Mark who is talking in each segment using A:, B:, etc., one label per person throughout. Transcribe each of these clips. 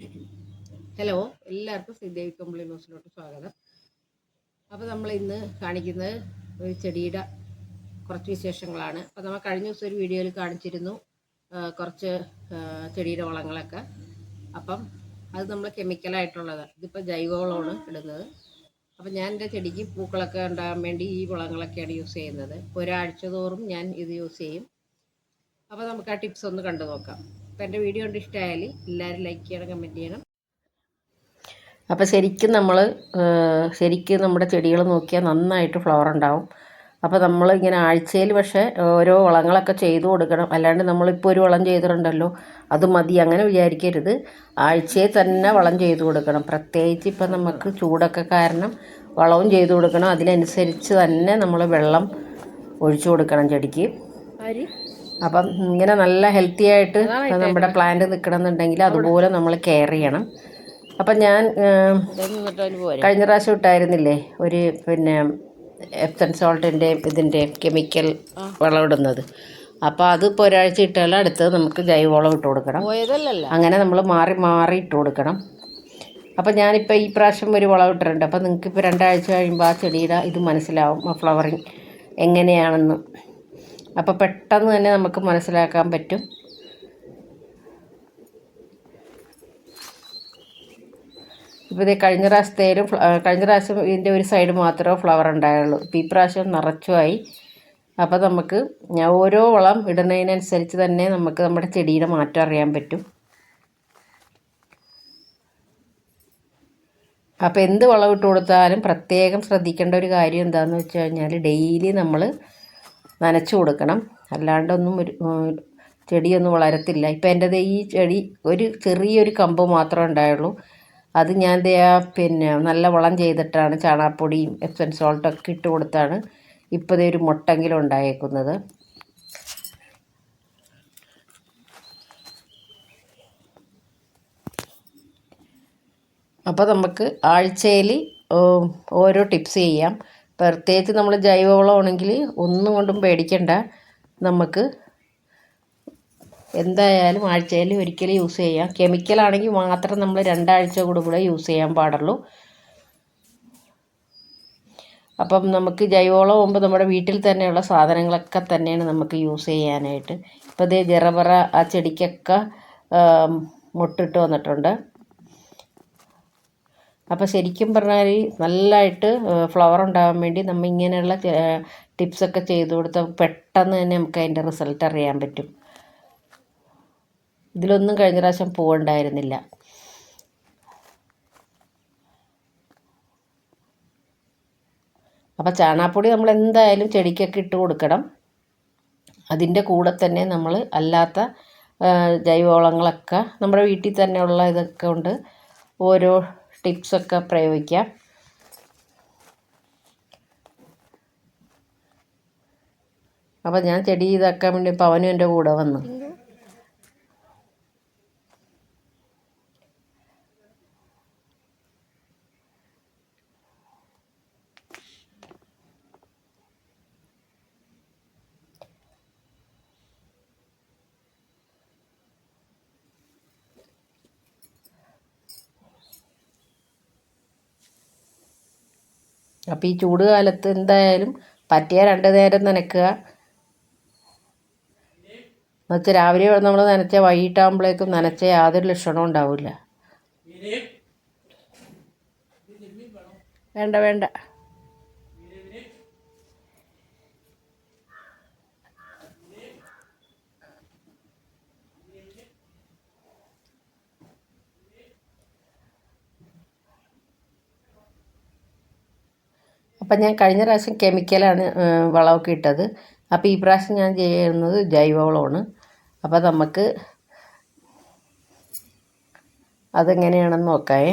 A: Hello എല്ലാവർക്കും ശ്രീദേവി കമ്പിളി ന്യൂസിലോട്ട് സ്വാഗതം. അപ്പോൾ നമ്മൾ ഇന്ന് കാണിക്കുന്നത് ഒരു ചെടിയുടെ കുറച്ച് വിശേഷങ്ങളാണ്. അപ്പോൾ നമ്മൾ കഴിഞ്ഞ ദിവസം ഒരു വീഡിയോയിൽ കാണിച്ചിരുന്നു കുറച്ച് ചെടിയുടെ വളങ്ങളൊക്കെ. അപ്പം അത് നമ്മൾ കെമിക്കലായിട്ടുള്ളത് ഇതിപ്പോൾ ജൈവവളമാണ് ഇടുന്നത്. അപ്പം ഞാൻ എന്റെ ചെടിക്ക് പൂക്കളൊക്കെ ഉണ്ടാകാൻ വേണ്ടി ഈ വളങ്ങളൊക്കെയാണ് യൂസ് ചെയ്യുന്നത്. ഒരാഴ്ച തോറും ഞാൻ ഇത് യൂസ് ചെയ്യും. അപ്പോൾ നമുക്ക് ആ ടിപ്സ് ഒന്ന് കണ്ടു നോക്കാം അപ്പോൾ എന്റെ വീഡിയോ കണ്ട് ഇഷ്ടമായാൽ എല്ലാവരും ലൈക്ക് ചെയ്യണം കമന്റ് ചെയ്യണം. അപ്പോൾ ശരിക്കും നമ്മൾ ശരിക്കും നമ്മുടെ ചെടികൾ നോക്കിയാൽ നന്നായിട്ട് ഫ്ലവർ ഉണ്ടാവും. അപ്പോൾ നമ്മൾ ഇങ്ങനെ ആഴ്ചയിൽ പക്ഷേ ഓരോ വളങ്ങളൊക്കെ ചെയ്തു കൊടുക്കണം. അല്ലാണ്ട് നമ്മളിപ്പോൾ ഒരു വളം ചെയ്തിട്ടുണ്ടല്ലോ അത് മതി അങ്ങനെ വിചാരിക്കരുത്. ആഴ്ചയിൽ തന്നെ വളം ചെയ്തു കൊടുക്കണം. പ്രത്യേകിച്ച് ഇപ്പം നമുക്ക് ചൂടൊക്കെ കാരണം വളവും ചെയ്തു കൊടുക്കണം. അതിനനുസരിച്ച് തന്നെ നമ്മൾ വെള്ളം ഒഴിച്ചു കൊടുക്കണം ചെടിക്ക്. അപ്പം ഇങ്ങനെ നല്ല ഹെൽത്തി ആയിട്ട് നമ്മുടെ പ്ലാന്റ് നിൽക്കണമെന്നുണ്ടെങ്കിൽ അതുപോലെ നമ്മൾ കെയർ ചെയ്യണം. അപ്പം ഞാൻ കഴിഞ്ഞ പ്രാവശ്യം ഇട്ടായിരുന്നില്ലേ? ഒരു പിന്നെ എഫ്തൻ സോൾട്ടിന്റെ ഇതിന്റെ കെമിക്കൽ വളമിടുന്നത് അപ്പോൾ അത് ഇപ്പോൾ ഒരാഴ്ച ഇട്ടാൽ അടുത്തത് നമുക്ക് ജൈവവളം ഇട്ട് കൊടുക്കണം. അങ്ങനെ നമ്മൾ മാറി മാറി ഇട്ട് കൊടുക്കണം. അപ്പോൾ ഞാനിപ്പോൾ ഈ പ്രാവശ്യം ഒരു വളം ഇട്ടിട്ടുണ്ട്. അപ്പോൾ നിങ്ങൾക്ക് ഇപ്പോൾ രണ്ടാഴ്ച കഴിയുമ്പോൾ ആ ചെടിയുടെ ഇത് മനസ്സിലാവും. ആ ഫ്ലവറിങ് എങ്ങനെയാണെന്ന്. അപ്പോൾ പെട്ടെന്ന് തന്നെ നമുക്ക് മനസ്സിലാക്കാൻ പറ്റും. ഇപ്പോൾ ഇത് കഴിഞ്ഞ പ്രാവശ്യത്തേലും കഴിഞ്ഞ പ്രാവശ്യം ഇതിന്റെ ഒരു സൈഡ് മാത്രമേ ഫ്ലവർ ഉണ്ടായുള്ളൂ. ഇപ്പോൾ ഈ പ്രാവശ്യം നിറച്ചുമായി. അപ്പോൾ നമുക്ക് ഓരോ വളം ഇടുന്നതിനനുസരിച്ച് തന്നെ നമുക്ക് നമ്മുടെ ചെടിയുടെ മാറ്റം അറിയാൻ പറ്റും. അപ്പോൾ എന്ത് വളം ഇട്ട് കൊടുത്താലും പ്രത്യേകം ശ്രദ്ധിക്കേണ്ട ഒരു കാര്യം എന്താണെന്ന് വെച്ച് കഴിഞ്ഞാൽ ഡെയിലി നമ്മൾ നനച്ചു കൊടുക്കണം. അല്ലാണ്ടൊന്നും ഒരു ചെടിയൊന്നും വളരത്തില്ല. ഇപ്പം എന്റെത് ഈ ചെടി ഒരു ചെറിയൊരു കമ്പ് മാത്രമേ ഉണ്ടായുള്ളൂ. അത് ഞാൻ ദേ പിന്നെ നല്ല വളം ചെയ്തിട്ടാണ് ചാണകപ്പൊടിയും എപ്സൻ സോൾട്ടൊക്കെ ഇട്ട് കൊടുത്താണ് ഇപ്പോൾ ദേ ഒരു മുട്ടെങ്കിലും ഉണ്ടായേക്കുന്നത്. അപ്പോൾ നമുക്ക് ആഴ്ചയിൽ ഓരോ ടിപ്സ് ചെയ്യാം. പ്രത്യേകിച്ച് നമ്മൾ ജൈവവളമാണെങ്കിൽ ഒന്നും കൊണ്ടും പേടിക്കണ്ട. നമുക്ക് എന്തായാലും ആഴ്ചയിൽ ഒരിക്കൽ യൂസ് ചെയ്യാം. കെമിക്കലാണെങ്കിൽ മാത്രം നമ്മൾ രണ്ടാഴ്ച കൂടുകൂടെ യൂസ് ചെയ്യാൻ പാടുള്ളൂ. അപ്പം നമുക്ക് ജൈവവളം ആകുമ്പോൾ നമ്മുടെ വീട്ടിൽ തന്നെയുള്ള സാധനങ്ങളൊക്കെ തന്നെയാണ് നമുക്ക് യൂസ് ചെയ്യാനായിട്ട്. ഇപ്പോൾ ഇതേ ജറബറ ആ ചെടിക്കൊക്കെ മുട്ടിട്ട് വന്നിട്ടുണ്ട്. അപ്പോൾ ശരിക്കും പറഞ്ഞാൽ നല്ലതായിട്ട് ഫ്ലവർ ഉണ്ടാകാൻ വേണ്ടി നമ്മൾ ഇങ്ങനെയുള്ള ടിപ്സൊക്കെ ചെയ്തു കൊടുത്താൽ പെട്ടെന്ന് തന്നെ നമുക്ക് അതിന്റെ റിസൾട്ട് അറിയാൻ പറ്റും. ഇതിലൊന്നും കഴിഞ്ഞ പ്രാവശ്യം പൂവുണ്ടായിരുന്നില്ല. അപ്പോൾ ചാണാപ്പൊടി നമ്മൾ എന്തായാലും ചെടിക്കൊക്കെ ഇട്ട് കൊടുക്കണം. അതിന്റെ കൂടെ തന്നെ നമ്മൾ അല്ലാത്ത ജൈവവളങ്ങളൊക്കെ നമ്മുടെ വീട്ടിൽ തന്നെയുള്ള ഇതൊക്കെ കൊണ്ട് ഓരോ ടിപ്സൊക്കെ പ്രയോഗിക്കാം. അപ്പം ഞാൻ ചെടി ഇതാക്കാൻ വേണ്ടി പവനും എന്റെ കൂടെ വന്നു. അപ്പോൾ ഈ ചൂട് കാലത്ത് എന്തായാലും പറ്റിയ രണ്ട് നേരം നനയ്ക്കുക എന്നുവെച്ചാൽ രാവിലെ നമ്മൾ നനച്ച വൈകിട്ടാകുമ്പോഴേക്കും നനച്ച യാതൊരു ലക്ഷണവും ഉണ്ടാവില്ല. വേണ്ട വേണ്ട. അപ്പം ഞാൻ കഴിഞ്ഞ പ്രാവശ്യം കെമിക്കലാണ് വളമൊക്കെ ഇട്ടത്. അപ്പോൾ ഈ പ്രാവശ്യം ഞാൻ ചെയ്യുന്നത് ജൈവവളമാണ്. അപ്പോൾ നമുക്ക് അതെങ്ങനെയാണെന്ന് നോക്കാമേ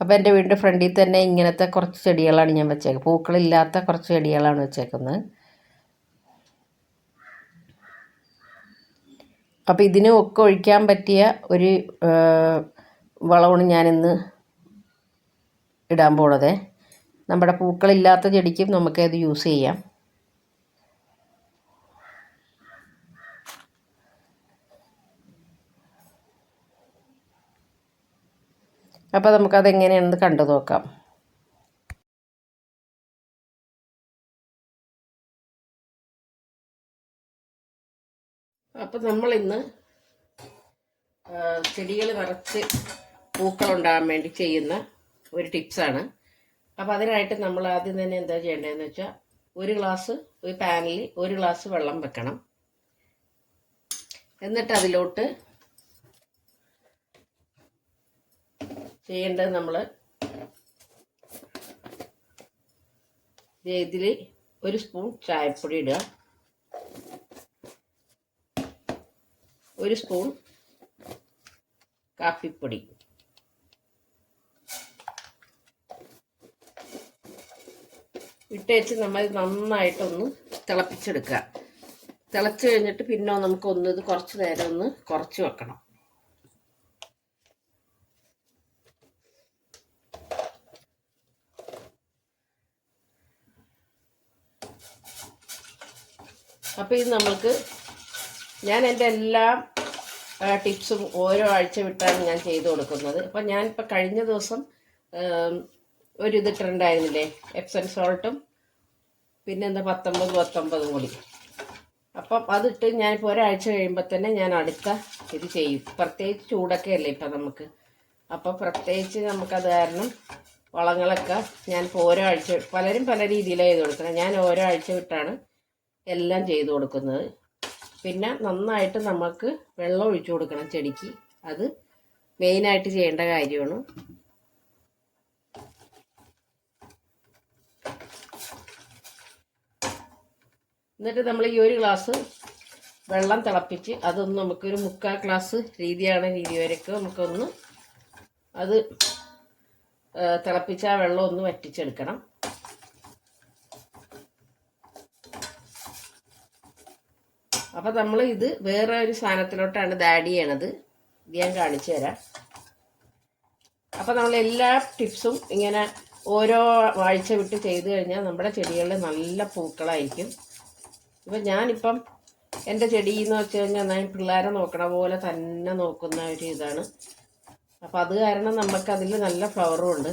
A: അപ്പോൾ എന്റെ വീടിന്റെ ഫ്രണ്ടിൽ തന്നെ ഇങ്ങനത്തെ കുറച്ച് ചെടികളാണ് ഞാൻ വെച്ചേക്കുന്നത്. പൂക്കളില്ലാത്ത കുറച്ച് ചെടികളാണ് വെച്ചേക്കുന്നത്. അപ്പോൾ ഇതിനും ഒക്കെ ഒഴിക്കാൻ പറ്റിയ ഒരു വളമാണ് ഞാനിന്ന് ഇടാൻ പോണത്. നമ്മുടെ പൂക്കളില്ലാത്ത ചെടിക്കും നമുക്കത് യൂസ് ചെയ്യാം. അപ്പോൾ നമുക്കതെങ്ങനെയാണെന്ന് കണ്ടു നോക്കാം. അപ്പോൾ നമ്മളിന്ന് ചെടികൾ നിറച്ച് പൂക്കളുണ്ടാകാൻ വേണ്ടി ചെയ്യുന്ന ഒരു ടിപ്സാണ്. അപ്പോൾ അതിനായിട്ട് നമ്മൾ ആദ്യം തന്നെ എന്താ ചെയ്യേണ്ടതെന്ന് വെച്ചാൽ ഒരു ഗ്ലാസ് ഒരു പാനിൽ ഒരു ഗ്ലാസ് വെള്ളം വെക്കണം. എന്നിട്ട് അതിലോട്ട് ചെയ്യേണ്ടത് നമ്മൾ ഇതിൽ ഒരു സ്പൂൺ ചായപ്പൊടി ഇടുക. ഒരു സ്പൂൺ കാപ്പിപ്പൊടി. ഇട്ടേച്ച് നമ്മൾ നന്നായിട്ടൊന്ന് തിളപ്പിച്ചെടുക്കുക. തിളച്ച് കഴിഞ്ഞിട്ട് പിന്നെ നമുക്ക് ഒന്ന് ഇത് കുറച്ച് നേരം ഒന്ന് കുറച്ച് വെക്കണം. അപ്പോൾ ഇത് നമ്മൾക്ക് ഞാൻ എന്റെ എല്ലാ ടിപ്സും ഓരോ ആഴ്ച വിട്ടാണ് ഞാൻ ചെയ്തു കൊടുക്കുന്നത്. അപ്പം ഞാനിപ്പോൾ കഴിഞ്ഞ ദിവസം ഒരു ഇത് ഇട്ടിട്ടുണ്ടായിരുന്നില്ലേ എപ്സൺ സോൾട്ടും പിന്നെന്താ പത്തൊമ്പത് പത്തൊമ്പതും കൂടി. അപ്പം അതിട്ട് ഞാനിപ്പോൾ ഒരാഴ്ച കഴിയുമ്പോൾ തന്നെ ഞാൻ അടുത്ത ഇത് ചെയ്യും. പ്രത്യേകിച്ച് ചൂടൊക്കെ അല്ലേ ഇപ്പം നമുക്ക്? അപ്പം പ്രത്യേകിച്ച് നമുക്കത് കാരണം വളങ്ങളൊക്കെ ഞാൻ ഓരോ ആഴ്ച പലരും പല രീതിയിലാണ് ചെയ്ത് കൊടുക്കുന്നത്. ഞാൻ ഓരോ ആഴ്ച വിട്ടാണ് എല്ലാം ചെയ്തു കൊടുക്കുന്നത്. പിന്നെ നന്നായിട്ട് നമുക്ക് വെള്ളം ഒഴിച്ചു കൊടുക്കണം ചെടിക്ക്. അത് മെയിനായിട്ട് ചെയ്യേണ്ട കാര്യമാണ്. എന്നിട്ട് നമ്മൾ ഈ ഒരു ഗ്ലാസ് വെള്ളം തിളപ്പിച്ച് അതൊന്ന് നമുക്കൊരു മുക്കാൽ ഗ്ലാസ് രീതിയാണ് രീതി വരയ്ക്ക് നമുക്കൊന്ന് അത് തിളപ്പിച്ച് ആ വെള്ളം ഒന്ന് വറ്റിച്ചെടുക്കണം. അപ്പം നമ്മൾ ഇത് വേറെ ഒരു സാധനത്തിലോട്ടാണ് ഇത് ആഡ് ചെയ്യണത്. ഇത് ഞാൻ കാണിച്ചു തരാം. അപ്പം നമ്മൾ എല്ലാ ടിപ്സും ഇങ്ങനെ ഓരോ ആഴ്ച വിട്ട് ചെയ്ത് കഴിഞ്ഞാൽ നമ്മുടെ ചെടികളിൽ നല്ല പൂക്കളായിരിക്കും. ഇപ്പം ഞാനിപ്പം എന്റെ ചെടി എന്ന് വെച്ച് കഴിഞ്ഞാൽ ഞാൻ പിള്ളേരെ നോക്കണ പോലെ തന്നെ നോക്കുന്ന ഒരു ഇതാണ്. അപ്പം അത് കാരണം നമുക്ക് അതിൽ നല്ല ഫ്ലവറും ഉണ്ട്.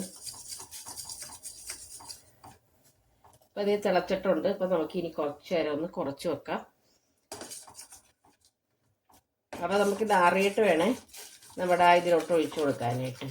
A: അപ്പം ഇത് തിളച്ചിട്ടുണ്ട്. അപ്പം നമുക്ക് ഇനി കുറച്ച് നേരം ഒന്ന് കുറച്ച് വെക്കാം. അപ്പോൾ നമുക്കിത് ആറിയിട്ട് വേണേ. നമ്മുടെ ഇതിലോട്ട് ഒഴിച്ചു കൊടുക്കാനായിട്ട്.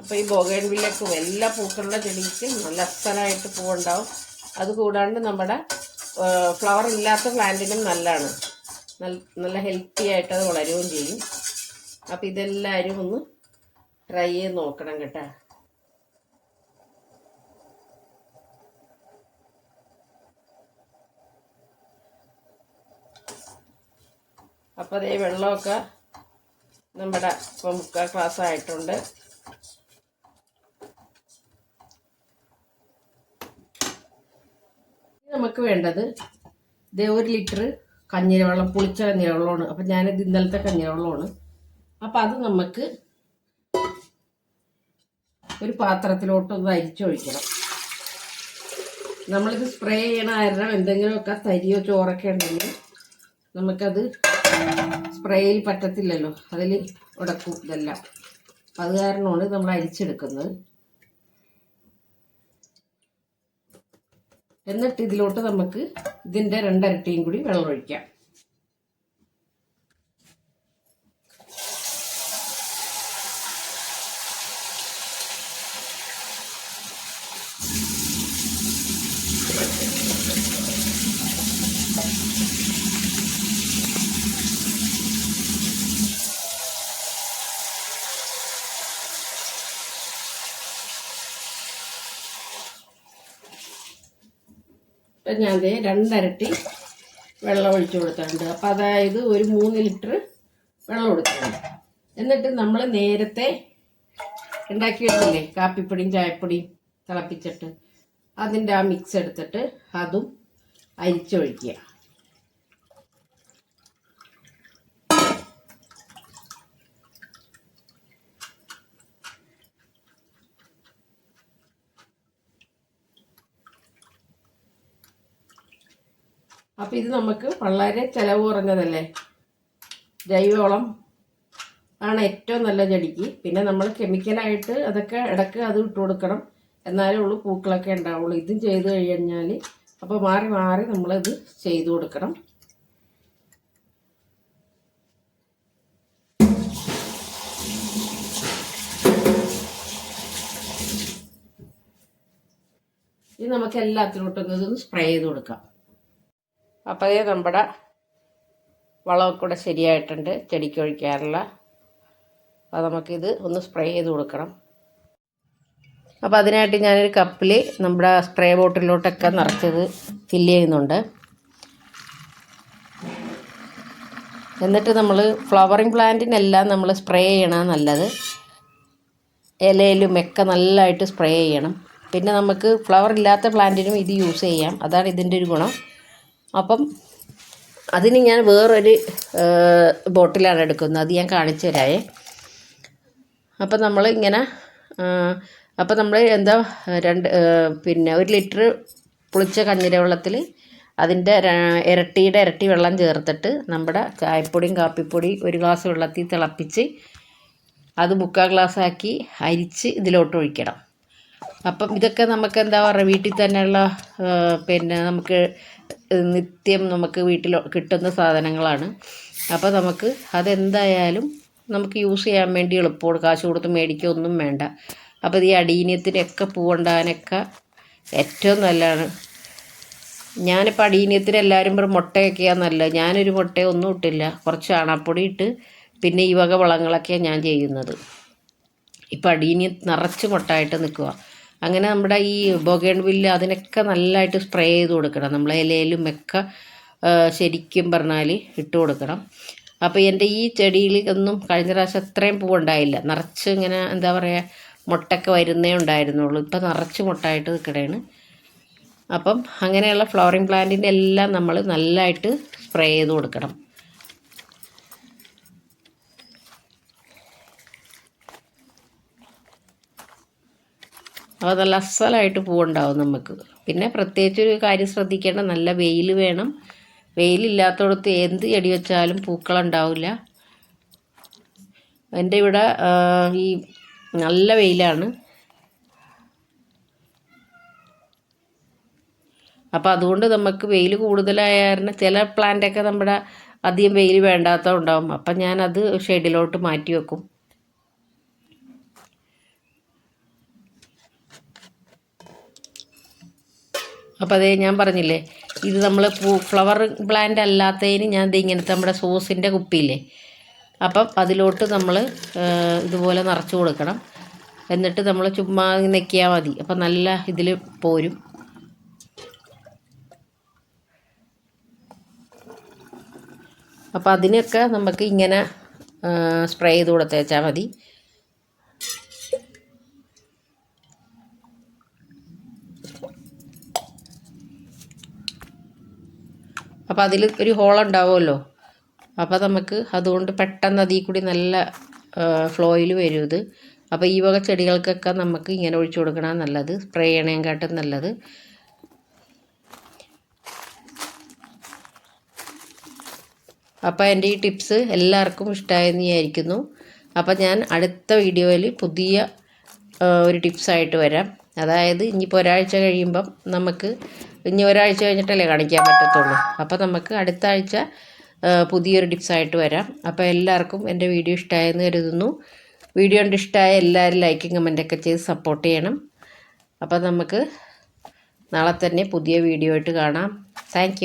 A: അപ്പോൾ ഈ ബൊഗൈൻവില്ലക്കും എല്ലാ പൂക്കളുടെ ചെടിക്കും നല്ല അസലായിട്ട് പൂവുണ്ടാവും. അതുകൂടാണ്ട് നമ്മുടെ ഫ്ലവർ ഇല്ലാത്ത പ്ലാന്റിനും നല്ലതാണ്. നല്ല ഹെൽത്തി ആയിട്ട് അത് വളരുകയും ചെയ്യും. അപ്പോൾ ഇതെല്ലാവരും ഒന്ന് ട്രൈ ചെയ്ത് നോക്കണം കേട്ടോ. അപ്പോൾ അതേ വെള്ളമൊക്കെ നമ്മുടെ ഇപ്പം മുക്കാൽ ക്ലാസ് ആയിട്ടുണ്ട്. നമുക്ക് വേണ്ടത് ഇതേ ഒരു ലിറ്റർ കഞ്ഞിരവെള്ളം പുളിച്ച കഞ്ഞിരവെള്ളമാണ് അപ്പം ഞാനിത് ഇന്നലത്തെ കഞ്ഞിരവെള്ളമാണ് അപ്പം അത് നമുക്ക് ഒരു പാത്രത്തിലോട്ടൊന്ന് അരിച്ചൊഴിക്കണം നമ്മളിത് സ്പ്രേ ചെയ്യണ കാരണം എന്തെങ്കിലുമൊക്കെ തരിയോ ചോറൊക്കെ ഉണ്ടെങ്കിൽ നമുക്കത് സ്പ്രേയിൽ പറ്റത്തില്ലല്ലോ. അതിൽ ഉടക്കും ഇതെല്ലാം. അത് കാരണമാണ് നമ്മൾ അരിച്ചെടുക്കുന്നത്. എന്നിട്ട് ഇതിലോട്ട് നമുക്ക് ഇതിന്റെ രണ്ടരട്ടിയും കൂടി വെള്ളം ഒഴിക്കാം. ഇപ്പം ഞാൻ രണ്ടരട്ടി വെള്ളം ഒഴിച്ചു കൊടുത്തിട്ടുണ്ട്. അപ്പം അതായത് ഒരു മൂന്ന് ലിറ്റർ വെള്ളം കൊടുക്കുന്നുണ്ട് എന്നിട്ട് നമ്മൾ നേരത്തെ ഉണ്ടാക്കി വെച്ചില്ലേ? കാപ്പിപ്പൊടിയും ചായപ്പൊടിയും തിളപ്പിച്ചിട്ട് അതിന്റെ ആ മിക്സ് എടുത്തിട്ട് അതും അരിച്ചൊഴിക്കുക. അപ്പോൾ ഇത് നമുക്ക് വളരെ ചിലവ് കുറഞ്ഞതല്ലേ? ജൈവവളം ആണ് ഏറ്റവും നല്ല ചെടിക്ക് പിന്നെ നമ്മൾ കെമിക്കലായിട്ട് അതൊക്കെ ഇടയ്ക്ക് അത് ഇട്ട് കൊടുക്കണം. എന്നാലേ ഉള്ളൂ പൂക്കളൊക്കെ ഉണ്ടാവുള്ളൂ. ഇതും ചെയ്ത് കഴിഞ്ഞാൽ അപ്പോൾ മാറി മാറി നമ്മളിത് ചെയ്തു കൊടുക്കണം. ഇത് നമുക്ക് എല്ലാത്തിലോട്ടും ഇതൊന്ന് സ്പ്രേ ചെയ്ത് കൊടുക്കാം. അപ്പോൾ അതേ നമ്മുടെ വളമൊക്കെ കൂടെ ശരിയായിട്ടുണ്ട് ചെടിക്ക് ഒഴിക്കാറുള്ള അപ്പോൾ നമുക്കിത് ഒന്ന് സ്പ്രേ ചെയ്ത് കൊടുക്കണം. അപ്പോൾ അതിനായിട്ട് ഞാനൊരു കപ്പിൽ നമ്മുടെ സ്പ്രേ ബോട്ടിലോട്ടൊക്കെ നിറച്ചത് ഫില്ല് ചെയ്യുന്നുണ്ട്. എന്നിട്ട് നമ്മൾ ഫ്ലവറിങ് പ്ലാന്റിനെല്ലാം നമ്മൾ സ്പ്രേ ചെയ്യണം നല്ലത്. ഇലയിലും ഒക്കെ നല്ലതായിട്ട് സ്പ്രേ ചെയ്യണം. പിന്നെ നമുക്ക് ഫ്ലവർ ഇല്ലാത്ത പ്ലാന്റിനും ഇത് യൂസ് ചെയ്യാം. അതാണ് ഇതിന്റെ ഒരു ഗുണം. അപ്പം അതിന് ഞാൻ വേറൊരു ബോട്ടിലാണ് എടുക്കുന്നത്. അത് ഞാൻ കാണിച്ചു തരാമേ അപ്പം നമ്മൾ ഇങ്ങനെ അപ്പം നമ്മൾ എന്താ രണ്ട് പിന്നെ ഒരു ലിറ്റർ പുളിച്ച കഞ്ഞിര വെള്ളത്തിൽ അതിന്റെ ഇരട്ടിയുടെ ഇരട്ടി വെള്ളം ചേർത്തിട്ട് നമ്മുടെ ചായപ്പൊടിയും കാപ്പിപ്പൊടി ഒരു ഗ്ലാസ് വെള്ളത്തിൽ തിളപ്പിച്ച് അത് മുക്കാൽ ഗ്ലാസ് ആക്കി അരിച്ച് ഇതിലോട്ട് ഒഴിക്കണം. അപ്പം ഇതൊക്കെ നമുക്ക് എന്താ പറയുക വീട്ടിൽ തന്നെയുള്ള പിന്നെ നമുക്ക് നിത്യം നമുക്ക് വീട്ടിൽ കിട്ടുന്ന സാധനങ്ങളാണ്. അപ്പോൾ നമുക്ക് അതെന്തായാലും നമുക്ക് യൂസ് ചെയ്യാൻ വേണ്ടി എളുപ്പമാണ്. കാശ് കൊടുത്ത് മേടിക്കുക ഒന്നും വേണ്ട. അപ്പോൾ ഈ അടീനിയത്തിനൊക്കെ പൂവുണ്ടാകാനൊക്കെ ഏറ്റവും നല്ലതാണ്. ഞാനിപ്പോൾ അടീനിയത്തിന് എല്ലാവരും പറയും മുട്ടയൊക്കെയാണ് നല്ലത്. ഞാനൊരു മുട്ടയൊന്നും ഇട്ടില്ല. കുറച്ച് ചാണകപ്പൊടി ഇട്ട് പിന്നെ ഈ വക വളങ്ങളൊക്കെയാണ് ഞാൻ ചെയ്യുന്നത്. ഇപ്പോൾ അടീനിയം നിറച്ച് മുട്ടായിട്ട് നിൽക്കുക അങ്ങനെ നമ്മുടെ ഈ ബൊഗേൺ വില്ല് അതിനൊക്കെ നല്ലതായിട്ട് സ്പ്രേ ചെയ്ത് കൊടുക്കണം. നമ്മളെ ഇലയിലും ഒക്കെ ശരിക്കും പറഞ്ഞാൽ ഇട്ട് കൊടുക്കണം. അപ്പോൾ എന്റെ ഈ ചെടിയിൽ ഒന്നും കഴിഞ്ഞ പ്രാവശ്യം അത്രയും പൂവുണ്ടായില്ല. നിറച്ച് ഇങ്ങനെ എന്താ പറയുക മുട്ടൊക്കെ വരുന്നേ ഉണ്ടായിരുന്നുള്ളൂ. ഇപ്പം നിറച്ച് മുട്ടായിട്ട് നിൽക്കണേണ്. അപ്പം അങ്ങനെയുള്ള ഫ്ലവറിങ് പ്ലാന്റിന്റെ എല്ലാം നമ്മൾ നല്ലതായിട്ട് സ്പ്രേ ചെയ്ത് കൊടുക്കണം. അപ്പോൾ നല്ല അസലായിട്ട് പൂവുണ്ടാവും നമുക്ക് പിന്നെ പ്രത്യേകിച്ച് ഒരു കാര്യം ശ്രദ്ധിക്കേണ്ട നല്ല വെയിൽ വേണം. വെയിലില്ലാത്തടത്ത് എന്ത് ചെടി വെച്ചാലും പൂക്കളുണ്ടാവില്ല എന്റെ ഇവിടെ ഈ നല്ല വെയിലാണ്. അപ്പോൾ അതുകൊണ്ട് നമുക്ക് വെയിൽ കൂടുതലായ കാരണം ചില പ്ലാന്റൊക്കെ നമ്മുടെ അധികം വെയിൽ വേണ്ടാത്ത ഉണ്ടാവും അപ്പം ഞാനത് ഷെഡിലോട്ട് മാറ്റി വെക്കും. അപ്പോൾ അതേ ഞാൻ പറഞ്ഞില്ലേ ഇത് നമ്മൾ പൂ ഫ്ലവർ പ്ലാന്റ് അല്ലാത്തതിന് ഞാൻ ഇത് ഇങ്ങനത്തെ നമ്മുടെ സോസിന്റെ കുപ്പിയില്ലേ അപ്പം അതിലോട്ട് നമ്മൾ ഇതുപോലെ നിറച്ച് കൊടുക്കണം. എന്നിട്ട് നമ്മൾ ചുമ്മാ നെക്കിയാൽ മതി. അപ്പം നല്ല ഇതിൽ പോരും. അപ്പോൾ അതിനൊക്കെ നമുക്ക് ഇങ്ങനെ സ്പ്രേ ചെയ്ത് കൊടുത്തേച്ചാൽ മതി. അപ്പോൾ അതിൽ ഒരു ഹോൾ ഉണ്ടാവുമല്ലോ. അപ്പോൾ നമുക്ക് അതുകൊണ്ട് പെട്ടെന്ന് അതിൽ കൂടി നല്ല ഫ്ലോയിൽ വരും ഇത്. അപ്പോൾ ഈ വക ചെടികൾക്കൊക്കെ നമുക്ക് ഇങ്ങനെ ഒഴിച്ചു കൊടുക്കണ നല്ലത്. സ്പ്രേ ചെയ്യണേക്കാട്ടും നല്ലത്. അപ്പോൾ എന്റെ ഈ ടിപ്സ് എല്ലാവർക്കും ഇഷ്ടമായെന്ന് വിചാരിക്കുന്നു. അപ്പോൾ ഞാൻ അടുത്ത വീഡിയോയിൽ പുതിയ ഒരു ടിപ്സായിട്ട് വരാം. അതായത് ഇനിയിപ്പോൾ ഒരാഴ്ച കഴിയുമ്പം നമുക്ക് ഇനി ഒരാഴ്ച കഴിഞ്ഞിട്ടല്ലേ കാണിക്കാൻ പറ്റത്തുള്ളൂ. അപ്പോൾ നമുക്ക് അടുത്ത ആഴ്ച പുതിയൊരു ടിപ്സായിട്ട് വരാം. അപ്പോൾ എല്ലാവർക്കും എന്റെ വീഡിയോ ഇഷ്ടമായെന്ന് കരുതുന്നു. വീഡിയോ കണ്ട് ഇഷ്ടമായ എല്ലാവരും ലൈക്കും കമന്റൊക്കെ ചെയ്ത് സപ്പോർട്ട് ചെയ്യണം. അപ്പോൾ നമുക്ക് നാളെ തന്നെ പുതിയ വീഡിയോ ആയിട്ട് കാണാം. താങ്ക്